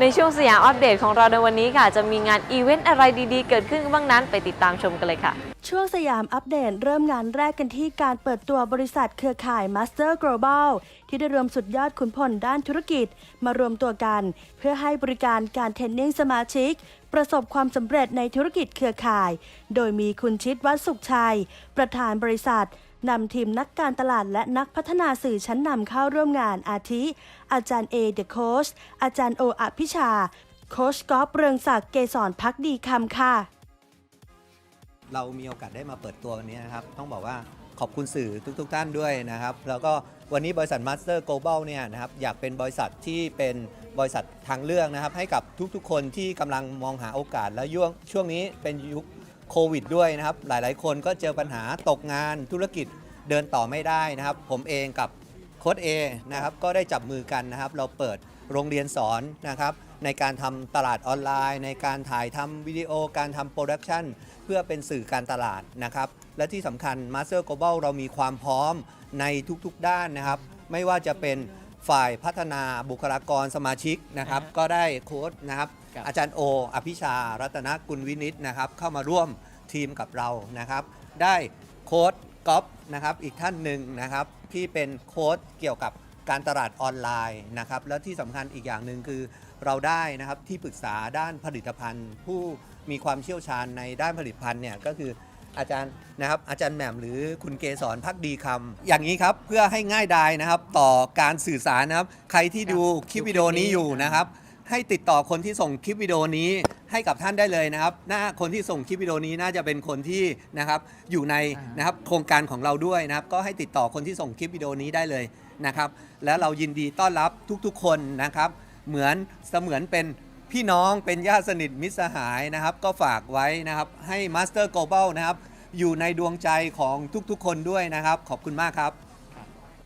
ในช่วงสยามอัปเดตของเราในวันนี้ค่ะ จะมีงานอีเวนต์อะไรดีๆ เกิดขึ้นบ้างนั้นไปติดตามชมกันเลยค่ะ ช่วงสยามอัปเดตเริ่มงานแรกกันที่การเปิดตัวบริษัทเครือข่าย Master Global ที่ได้รวมสุดยอดขุนพลด้านธุรกิจ มารวมตัวกัน เพื่อให้บริการการเทรนนิ่งสมาชิก ประสบความสำเร็จในธุรกิจเครือข่าย โดยมีคุณชิดวัฒน์สุขชัย ประธานบริษัท นำทีมนักการตลาดและนักพัฒนาสื่อชั้นนำเข้าร่วมงานอาทิ อาจารย์เอเดอะโคชอาจารย์โออภิชา โคชกอล์ฟเรืองศักดิ์เกษรพักดีคำค่ะ เรามีโอกาสได้มาเปิดตัววันนี้นะครับ ต้องบอกว่าขอบคุณสื่อทุกๆทท่านด้วยนะครับ แล้วก็วันนี้บริษัท Master Global เนี่ยนะครับอยากเป็นบริษัทที่เป็นบริษัททางเลือกนะครับ ให้กับทุกๆ คนที่กำลังมองหาโอกาสและย่วงช่วงนี้เป็นยุคโควิดด้วยนะครับ หลายๆ คนก็เจอปัญหาตกงานธุรกิจ เดินต่อไม่ได้นะครับ ผมเองกับโค้ดเอนะครับก็ได้จับมือกันนะครับ เราเปิดโรงเรียนสอนนะครับ ในการทำตลาดออนไลน์ ในการถ่ายทำวิดีโอการทำโปรดักชันเพื่อเป็นสื่อการตลาดนะครับ และที่สำคัญ Master Global เรามีความพร้อมในทุกๆด้านนะครับ ไม่ว่าจะเป็นฝ่ายพัฒนาบุคลากรสมาชิกนะครับ ก็ได้โค้ดนะครับ ครับ อาจารย์โอ อภิชา รัตนกุลวินิตนะครับ เข้ามาร่วมทีมกับเรานะครับ ได้โค้ด ก๊อฟนะครับอีกท่านหนึ่งนะครับที่เป็นโค้ดเกี่ยวกับการตลาดออนไลน์นะครับแล้วที่สำคัญอีกอย่างหนึ่งคือเราได้นะครับที่ปรึกษาด้านผลิตภัณฑ์ ผู้มีความเชี่ยวชาญในด้านผลิตภัณฑ์เนี่ยก็คืออาจารย์นะครับอาจารย์แหม่มหรือคุณเกษรพักดีคำอย่างนี้ครับเพื่อให้ง่ายดายนะครับต่อการสื่อสารนะครับใครที่ดูคลิปวิดีโอนี้อยู่นะครับ ให้ติดต่อคนที่ส่งคลิปวิดีโอนี้ให้กับท่านได้เลยนะครับหน้าคนที่ส่งคลิปวิดีโอนี้น่าจะเป็นคนที่นะครับอยู่ในอ่านนะครับโครงการของเราด้วยนะครับ ก็ให้ติดต่อคนที่ส่งคลิปวิดีโอนี้ได้เลยนะครับ แล้วเรายินดีต้อนรับทุกๆ คนนะครับ เหมือนเสมือนเป็นพี่น้องเป็นญาติสนิทมิตรสหายนะครับ ก็ฝากไว้นะครับให้ Master Global นะครับอยู่ในดวงใจของทุกๆ คนด้วยนะครับ ขอบคุณมากครับ